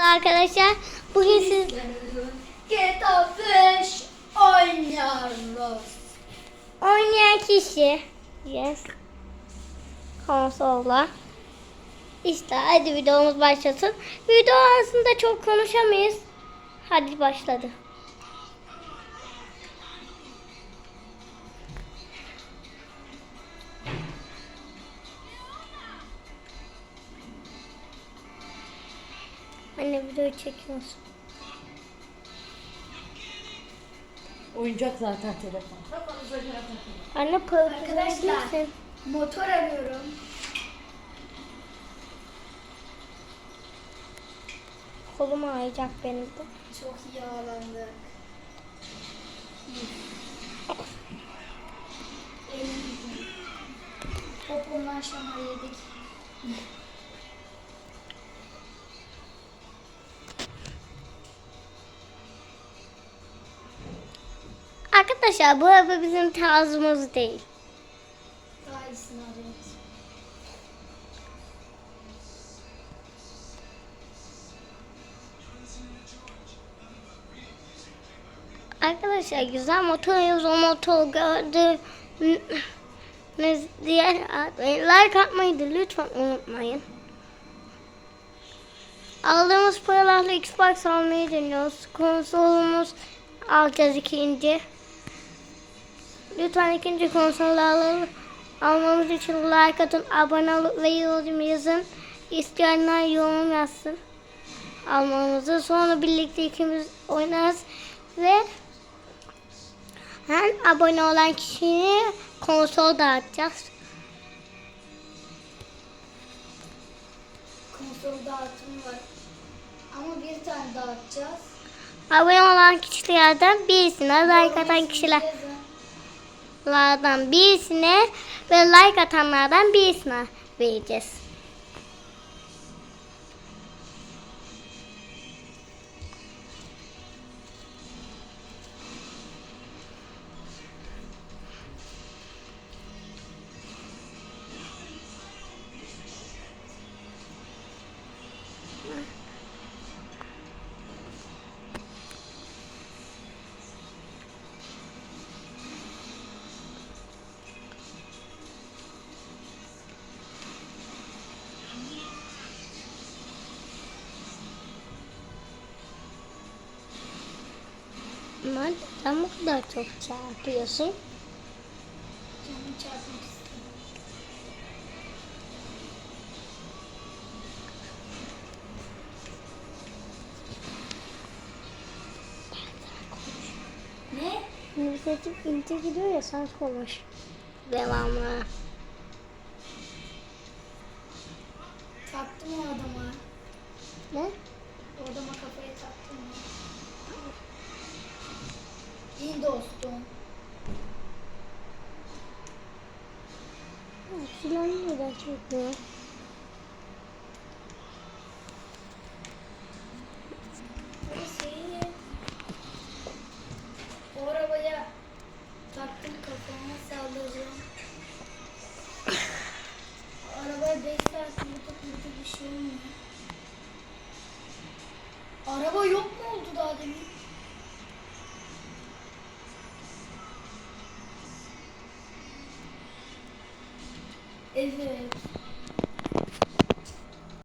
Arkadaşlar bugün siz 5 oynuyoruz. oynayan kişi yes konsolla işte hadi videomuz başlasın. Video arasında çok konuşamayız. Hadi başladı. Anne videoyu çekiyorsun. Oyuncak zaten telefon. Anne para Arkadaşlar. misin? Motor arıyorum. Kolum ağrıyacak benim de. Çok yağlandık. Elim Topundan şamar yedik. Arkadaşlar bu araba bizim tarzımız değil. Arkadaşlar güzel motor. O motor gördüğünüz diğer like atmayı da lütfen unutmayın. Aldığımız paralarla Xbox almayı deniyoruz. Konsolumuz alacağız ikinci. Lütfen ikinci konsolu alalım. Almamız için like atın, abone olup ve yorum yazın. İsteyenler yorum yazsın. Almamızı sonra birlikte ikimiz oynarız ve hem abone olan kişiye konsol dağıtacağız. Konsol dağıtımı var. Ama bir tane dağıtacağız. Abone olan kişilerden birisine like atan kişilerden Yazın. birisine ve like atanlardan birisine vereceğiz. Ama neden bu kadar çok çarpıyorsun? Canım çarpmak. Ne? Nefesim ince gidiyor ya sen konuş. Devamlı. Taktım o adama. Çekmiyor? Burası iyi. O arabaya taktım kafama sallayacağım. Arabaya 5 saat yürüdük yürüdük bir şey olmuyor. Araba yok mu oldu daha demin? is it